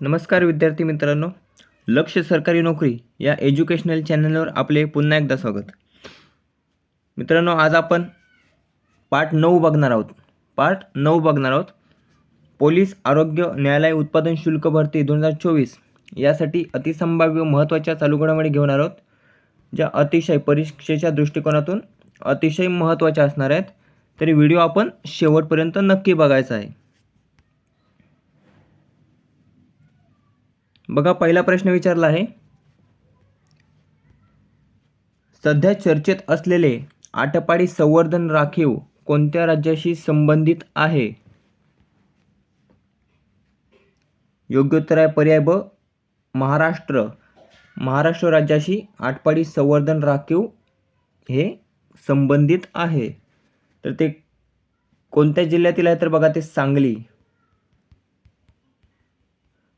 नमस्कार विद्यार्थी मित्रांनो. लक्ष सरकारी नोकरी या एज्युकेशनल चॅनलवर आपले पुन्हा एकदा स्वागत. मित्रांनो आज आपण पार्ट नऊ बघणार आहोत. पार्ट नऊ बघणार आहोत. पोलीस आरोग्य न्यायालय उत्पादन शुल्क भरती दोन हजार चोवीस यासाठी अतिसंभाव्य महत्त्वाच्या चालू घडामोडी घेऊन आहोत ज्या अतिशय परीक्षेच्या दृष्टिकोनातून अतिशय महत्त्वाच्या असणार आहेत. तरी व्हिडिओ आपण शेवटपर्यंत नक्की बघायचा आहे. बघा पहिला प्रश्न विचारला आहे. सध्या चर्चेत असलेले आटपाडी संवर्धन राखीव कोणत्या राज्याशी संबंधित आहे? योग्य उत्तर आहे पर्याय ब महाराष्ट्र. महाराष्ट्र राज्याशी आटपाडी संवर्धन राखीव हे संबंधित आहे. तर ते कोणत्या जिल्ह्यातील आहे तर बघा ते सांगली.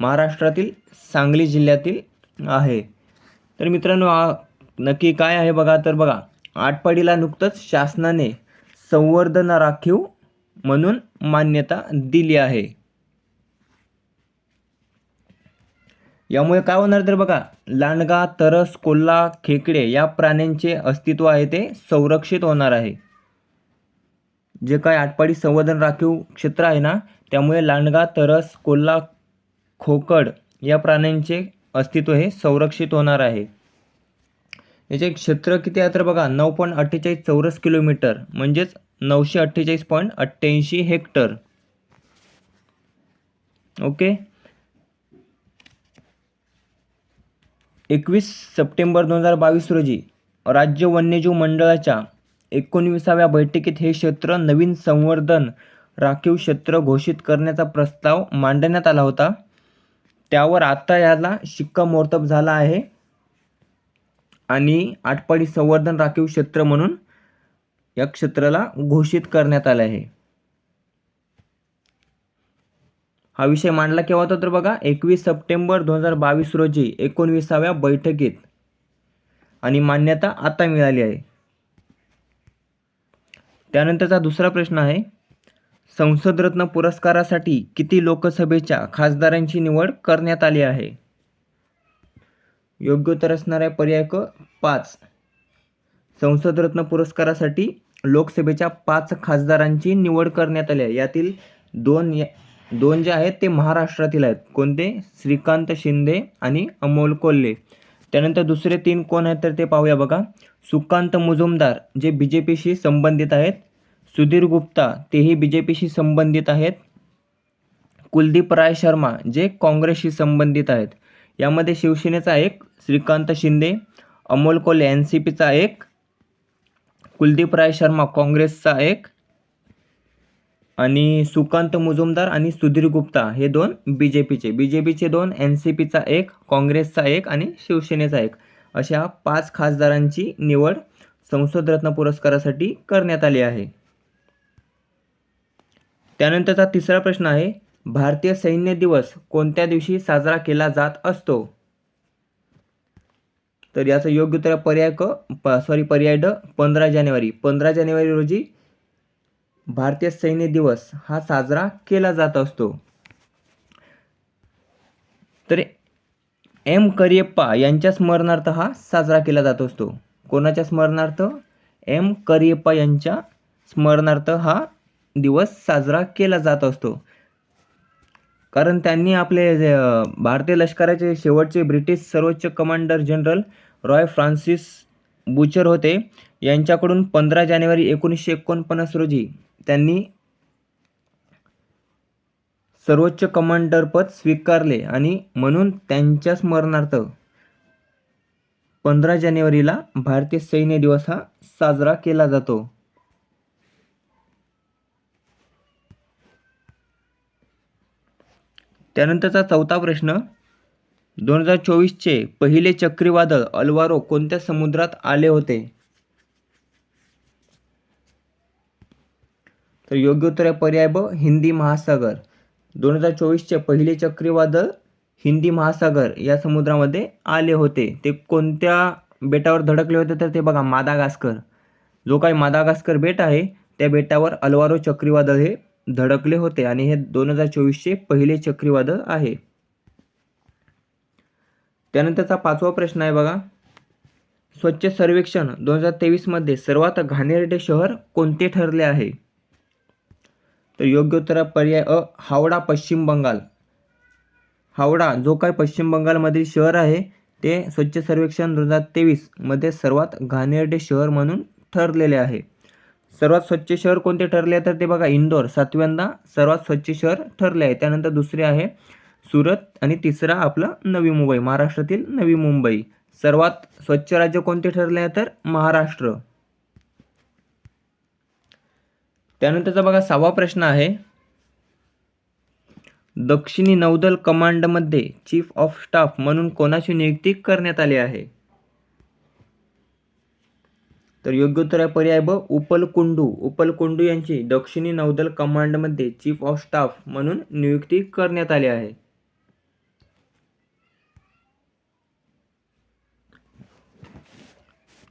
महाराष्ट्रातील सांगली जिल्ह्यातील आहे. तर मित्रांनो नक्की काय आहे बघा तर बघा आटपाडीला नुकतंच शासनाने संवर्धन राखीव म्हणून मान्यता दिली आहे. यामुळे काय होणार तर बघा लांडगा तरस कोल्हा खेकडे या प्राण्यांचे अस्तित्व आहे ते संरक्षित होणार आहे. जे काय आटपाडी संवर्धन राखीव क्षेत्र आहे ना त्यामुळे लांडगा तरस कोल्हा खोकड या प्राण्यांचे अस्तित्व हे संरक्षित होणार आहे. याचे क्षेत्र किती आहे तर बघा नऊ पॉईंट अठ्ठेचाळीस चौरस किलोमीटर म्हणजेच नऊशे अठ्ठेचाळीस पॉईंट अठ्ठ्याऐंशी हेक्टर. ओके? एकवीस सप्टेंबर दोन हजार बावीस रोजी राज्य वन्यजीव मंडळाच्या एकोणविसाव्या बैठकीत हे क्षेत्र नवीन संवर्धन राखीव क्षेत्र घोषित करण्याचा प्रस्ताव मांडण्यात आला होता. त्यावर आता याला शिक्कामोर्तब झाला आहे. आणि आटपाडी संवर्धन राखीव क्षेत्र म्हणून या क्षेत्राला घोषित करण्यात आलं आहे. हा विषय मांडला केव्हा होता तर बघा एकवीस सप्टेंबर दोन हजार बावीस रोजी एकोणविसाव्या बैठकीत. आणि मान्यता आता मिळाली आहे. त्यानंतरचा दुसरा प्रश्न आहे संसदरत्न पुरस्कारासाठी किती लोकसभेच्या खासदारांची निवड करण्यात आली आहे? योग्य उत्तर असणार आहे पर्याय क पाच. संसदरत्न पुरस्कारासाठी लोकसभेच्या पाच खासदारांची निवड करण्यात आली आहे. यातील दोन या दोन जे आहेत ते महाराष्ट्रातील आहेत. कोणते? श्रीकांत शिंदे आणि अमोल कोल्हे. त्यानंतर दुसरे तीन कोण आहेत तर ते पाहूया बघा. सुकांत मुजुमदार जे बी जे पीशी संबंधित आहेत. सुधीर गुप्ता तेही बी जे पीशी संबंधित आहेत. कुलदीप राय शर्मा जे काँग्रेसशी संबंधित आहेत. यामध्ये शिवसेनेचा एक श्रीकांत शिंदे अमोल कोल्हे एन सी पीचा एक कुलदीप राय शर्मा काँग्रेसचा एक आणि सुकांत मुजुमदार आणि सुधीर गुप्ता हे दोन बी जे पीचे बी जे पीचे दोन एन सी पीचा एक काँग्रेसचा एक आणि शिवसेनेचा एक. अशा पाच खासदारांची निवड संसदरत्न पुरस्कारासाठी करण्यात आली आहे. त्यानंतरचा तिसरा प्रश्न आहे भारतीय सैन्य दिवस कोणत्या दिवशी साजरा केला जात असतो? तर याचं योग्य उत्तर पर्याय क सॉरी पर्याय ड पंधरा जानेवारी. पंधरा जानेवारी रोजी भारतीय सैन्य दिवस हा साजरा केला जात असतो. तर एम करियप्पा यांच्या स्मरणार्थ हा साजरा केला जात असतो. कोणाच्या स्मरणार्थ? एम करियप्पा यांच्या स्मरणार्थ हा दिवस साजरा केला जात असतो. कारण त्यांनी आपले जे, भारतीय लष्कराचे शेवटचे ब्रिटिश सर्वोच्च commander general Roy Francis Bucher होते. यांच्याकडून पंधरा जानेवारी एकोणीसशे एकोणपन्नास रोजी त्यांनी सर्वोच्च कमांडर पद स्वीकारले आणि म्हणून त्यांच्या स्मरणार्थ पंधरा जानेवारीला भारतीय सैन्य दिवस हा साजरा केला जातो. त्यानंतरचा चौथा प्रश्न दोन हजार चोवीसचे पहिले चक्रीवादळ अल्वारो कोणत्या समुद्रात आले होते? तर योग्य उत्तर आहे पर्याय ब हिंदी महासागर. दोन हजार चोवीसचे पहिले चक्रीवादळ हिंदी महासागर या समुद्रामध्ये आले होते. ते कोणत्या बेटावर धडकले होते? तर ते बघा मादागास्कर. जो काही मादागास्कर बेट आहे त्या बेटावर अल्वारो चक्रीवादळ हे धडकले होते आणि हे दोन हजार चोवीसचे पहिले चक्रीवादळ आहे. त्यानंतरचा पाचवा प्रश्न आहे बघा. स्वच्छ सर्वेक्षण दोन हजार तेवीसमध्ये सर्वात घाणेरडे शहर कोणते ठरले आहे? तर योग्य उत्तर पर्याय अ हावडा पश्चिम बंगाल. हावडा जो काय पश्चिम बंगालमधील शहर आहे ते स्वच्छ सर्वेक्षण दोन हजार तेवीसमध्ये सर्वात घाणेरडे शहर म्हणून ठरलेले आहे. सर्वात स्वच्छ शहर कोणते ठरले तर ते बघा इंदोर सातव्यांदा सर्वात स्वच्छ शहर ठरले आहे. त्यानंतर दुसरे आहे सुरत आणि तिसरा आपलं नवी मुंबई महाराष्ट्रातील नवी मुंबई. सर्वात स्वच्छ राज्य कोणते ठरले आहे? तर महाराष्ट्र. त्यानंतरचा बघा सहावा प्रश्न आहे. दक्षिणी नौदल कमांडमध्ये चीफ ऑफ स्टाफ म्हणून कोणाची नियुक्ती करण्यात आली आहे? तर योग्य उत्तर आहे पर्याय ब उपल कुंडू उपल कुंडू यांची दक्षिणी नौदल कमांडमध्ये चीफ ऑफ स्टाफ म्हणून नियुक्ती करण्यात आली आहे.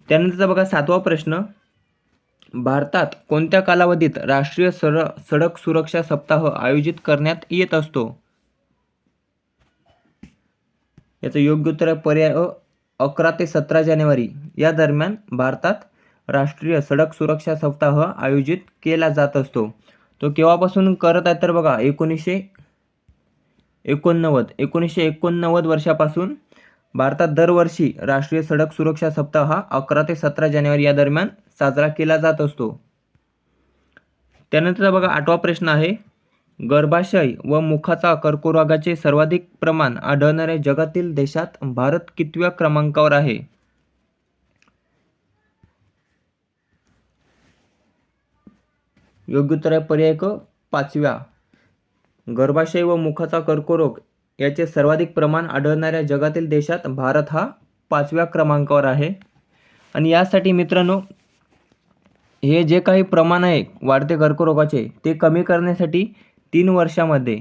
त्यानंतरचा बघा सातवा प्रश्न. भारतात कोणत्या कालावधीत राष्ट्रीय सर सडक सुरक्षा सप्ताह आयोजित करण्यात येत असतो? याचं योग्य उत्तर आहे पर्याय अकरा ते सतरा जानेवारी. या दरम्यान भारतात राष्ट्रीय सडक सुरक्षा सप्ताह आयोजित केला जात असतो. तो केव्हापासून करत आहे तर बघा एकोणीसशे एकोणनव्वद. एकोणीसशे एकोणनव्वद वर्षापासून भारतात दरवर्षी राष्ट्रीय सडक सुरक्षा सप्ताह हा अकरा ते सतरा जानेवारी या दरम्यान साजरा केला जात असतो. त्यानंतरचा बघा आठवा प्रश्न आहे. गर्भाशय व मुखाचा कर्करोगाचे सर्वाधिक प्रमाण आढळणाऱ्या जगातील देशात भारत कितव्या क्रमांकावर आहे? योग्य उत्तर आहे पर्याय क पाचव्या. गर्भाशय व मुखाचा कर्करोग याचे सर्वाधिक प्रमाण आढळणाऱ्या जगातील देशात भारत हा पाचव्या क्रमांकावर आहे. आणि यासाठी मित्रांनो हे जे काही प्रमाण आहे वाढते कर्करोगाचे ते कमी करण्यासाठी तीन वर्षामध्ये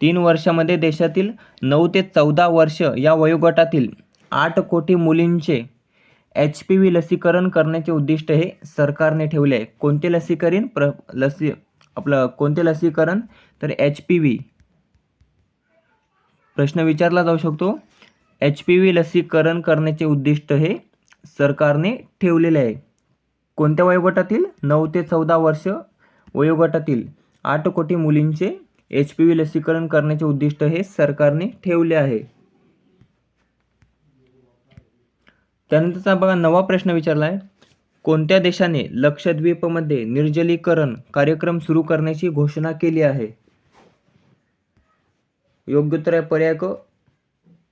तीन वर्षामध्ये देशातील नऊ ते चौदा वर्ष या वयोगटातील आठ कोटी मुलींचे एच पी व्ही लसीकरण करण्याचे उद्दिष्ट हे सरकारने ठेवले आहे. कोणते लसीकरण? प्र लसी आपलं कोणते लसीकरण? तर एच पी व्ही प्रश्न विचारला जाऊ शकतो. एच पी व्ही लसीकरण करण्याचे उद्दिष्ट हे सरकारने ठेवलेले आहे. कोणत्या वयोगटातील? नऊ ते चौदा वर्ष वयोगटातील आठ कोटी मुलींचे एच पी व्ही लसीकरण करण्याचे उद्दिष्ट हे सरकारने ठेवले आहे. त्यानंतरचा बघा नवा प्रश्न विचारला आहे कोणत्या देशाने लक्षद्वीपमध्ये निर्जलीकरण कार्यक्रम सुरू करण्याची घोषणा केली आहे? योग्य उत्तर आहे पर्याय क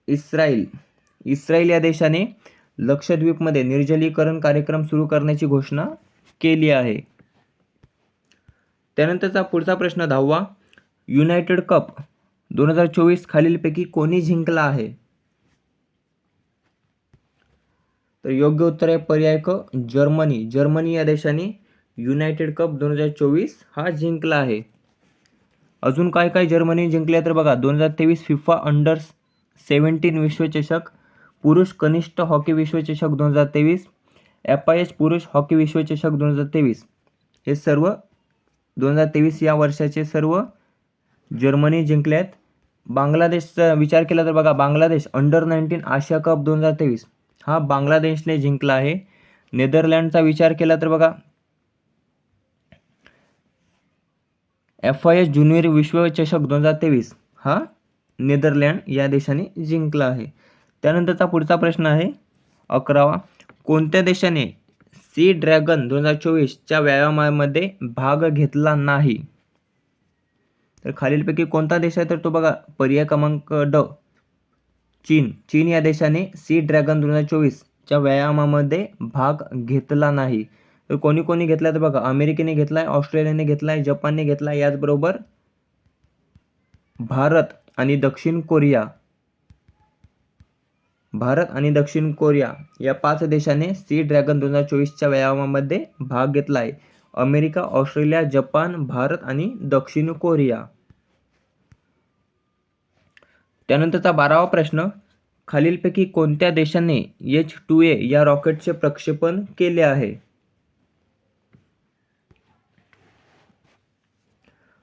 इस्रायल. इस्रायल या देशाने लक्षद्वीपमध्ये निर्जलीकरण कार्यक्रम सुरू करण्याची घोषणा केली आहे. त्यानंतरचा पुढचा प्रश्न दहावा. युनायटेड कप दोन हजार चोवीस खालीलपैकी कोणी जिंकला आहे? तर योग्य उत्तर आहे पर्याय क जर्मनी. जर्मनी या देशाने युनायटेड कप दोन हजार चोवीस हा जिंकला आहे. अजून काय काय जर्मनी जिंकले तर बघा दोन हजार तेवीस फिफा अंडर सेवन्टीन विश्वचषक पुरुष कनिष्ठ हॉकी विश्वचषक दोन हजार तेवीस एफ आय एच पुरुष हॉकी विश्वचषक दोन हजार तेवीस. हे सर्व दोन हजार तेवीस या वर्षाचे सर्व जर्मनी जिंकले आहेत बांगलादेशचा विचार केला तर बघा बांगलादेश अंडर नाईन्टीन आशिया कप दोन हजार तेवीस. हा बांगलादेशने जिंकला आहे. नेदरलँडचा विचार केला तर बघा. एफ आय एस ज्युनियर विश्वचषक दोन हजार तेवीस हा नेदरलँड या देशाने जिंकला आहे. त्यानंतरचा पुढचा प्रश्न आहे. अकरावा कोणत्या देशाने सी ड्रॅगन दोन हजार चोवीसच्या व्यायामामध्ये भाग घेतला नाही? तर खालीलपैकी कोणता देश आहे तर तो बघा पर्याय क्रमांक ड. चीन चीन या देशाने सी ड्रॅगन दोन हजार चोवीसच्या व्यायामामध्ये भाग घेतला नाही. तर कोणी कोणी घेतला तर बघा अमेरिकेने घेतला आहे ऑस्ट्रेलियाने घेतला आहे जपानने घेतला आहे याचबरोबर भारत आणि दक्षिण कोरिया. भारत आणि दक्षिण कोरिया या पाच देशाने सी ड्रॅगन दोन हजार चोवीसच्या व्यायामामध्ये भाग घेतला आहे अमेरिका ऑस्ट्रेलिया जपान भारत आणि दक्षिण कोरिया. त्यानंतरचा बारावा प्रश्न खालीलपैकी कोणत्या देशाने एच टू ए या रॉकेटचे प्रक्षेपण केले आहे?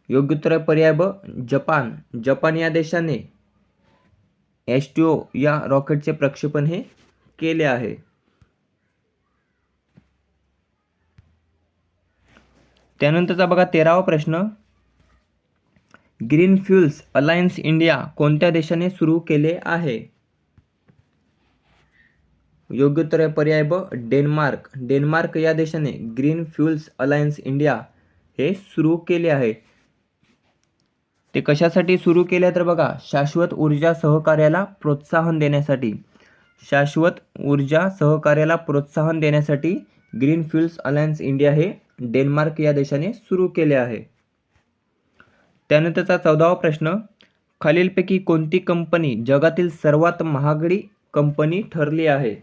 योग्य उत्तर पर्याय ब जपान. जपान या देशाने एच टी ओ या रॉकेटचे प्रक्षेपण हे केले आहे. त्यानंतरचा बघा तेरावा प्रश्न ग्रीन फ्युल्स अलायन्स इंडिया कोणत्या देशाने सुरू केले आहे? योग्य उत्तर आहे पर्याय ब डेन्मार्क. डेन्मार्क या देशाने ग्रीन फ्युल्स अलायन्स इंडिया हे सुरू केले आहे. ते कशासाठी सुरू केले तर बघा शाश्वत ऊर्जा सहकार्याला प्रोत्साहन देण्यासाठी. शाश्वत ऊर्जा सहकार्याला प्रोत्साहन देण्यासाठी ग्रीन फ्युल्स अलायन्स इंडिया हे डेन्मार्क या देशाने सुरू केले आहे. त्यानंतरचा चौदावा प्रश्न खालीलपैकी कोणती कंपनी जगातील सर्वात महागडी कंपनी ठरली आहे?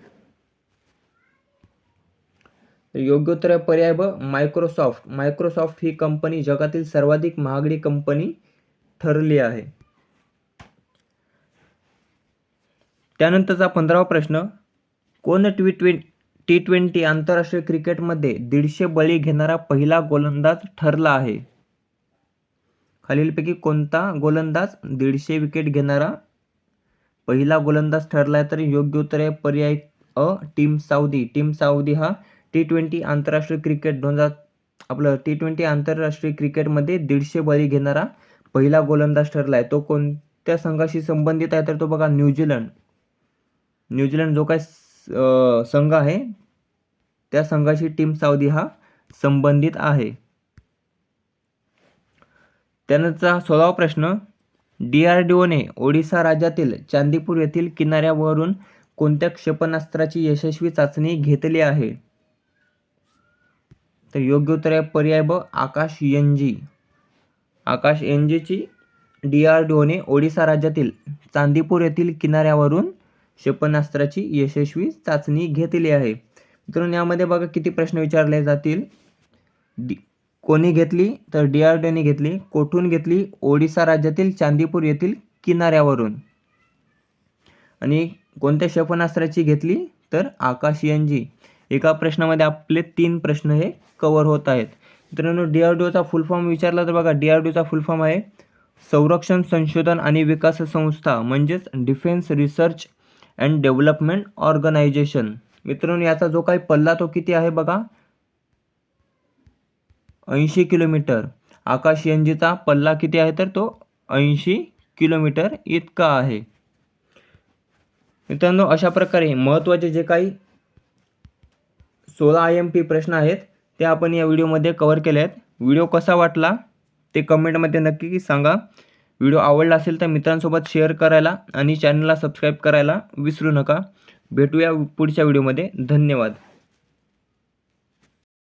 योग्य उत्तर पर्याय ब मायक्रोसॉफ्ट. मायक्रोसॉफ्ट ही कंपनी जगातील सर्वाधिक महागडी कंपनी ठरली आहे. त्यानंतरचा पंधरावा प्रश्न कोण ट्वी ट्वें टी ट्वेंटी आंतरराष्ट्रीय क्रिकेटमध्ये दीडशे बळी घेणारा पहिला गोलंदाज ठरला आहे? खालीलपैकी कोणता गोलंदाज दीडशे विकेट घेणारा? पहिला गोलंदाज ठरला आहे तर योग्य उत्तर आहे पर्याय अ टीम साऊदी. टीम साऊदी हा टी ट्वेंटी आंतरराष्ट्रीय क्रिकेट दोन हजार आपलं टी ट्वेंटी आंतरराष्ट्रीय क्रिकेटमध्ये दीडशे बळी घेणारा पहिला गोलंदाज ठरला आहे तो कोणत्या संघाशी संबंधित आहे तर तो बघा न्यूझीलंड. न्यूझीलंड जो काय संघ आहे त्या संघाशी टीम साऊदी हा संबंधित आहे. त्यानंतरचा सोळावा प्रश्न डी आर डी ओने ओडिसा राज्यातील चांदीपूर येथील किनाऱ्यावरून कोणत्या क्षेपणास्त्राची यशस्वी चाचणी घेतली आहे? तर योग्य उत्तर आहे पर्याय ब Akash N G. Akash N जीची डी आर डी ओने ओडिसा राज्यातील चांदीपूर येथील किनाऱ्यावरून क्षेपणास्त्राची यशस्वी चाचणी घेतली आहे. मित्रांनो यामध्ये बघा किती प्रश्न विचारले जातील. डी कोणी घेतली तर डी आर डीने घेतली कोठून घेतली? ओडिसा राज्यातील चांदीपूर येथील किनाऱ्यावरून. आणि कोणत्या क्षेपणास्त्राची घेतली? तर आकाश एका प्रश्नामध्ये आपले तीन प्रश्न हे कवर होत आहेत. मित्रांनो डी आर डी ओचा फुल फॉर्म विचारला तर बघा डी आर डी ओचा फुल फॉर्म आहे संरक्षण संशोधन आणि विकास संस्था म्हणजेच defence research and development organisation मित्रांनो याचा जो काही पल्ला तो किती आहे बघा? ऐंशी किलोमीटर. आकाश एन पल्ला किती आहे तर तो ऐंशी किलोमीटर इतका आहे. मित्रांनो अशा प्रकारे महत्त्वाचे जे काही सोळा आय एम पी प्रश्न आहेत ते आपण या व्हिडिओमध्ये कवर केले आहेत. व्हिडिओ कसा वाटला ते कमेंटमध्ये नक्की सांगा. व्हिडिओ आवडला असेल तर मित्रांसोबत शेअर करायला आणि चॅनलला सबस्क्राईब करायला विसरू नका. भेटूया पुढच्या व्हिडिओमध्ये. धन्यवाद.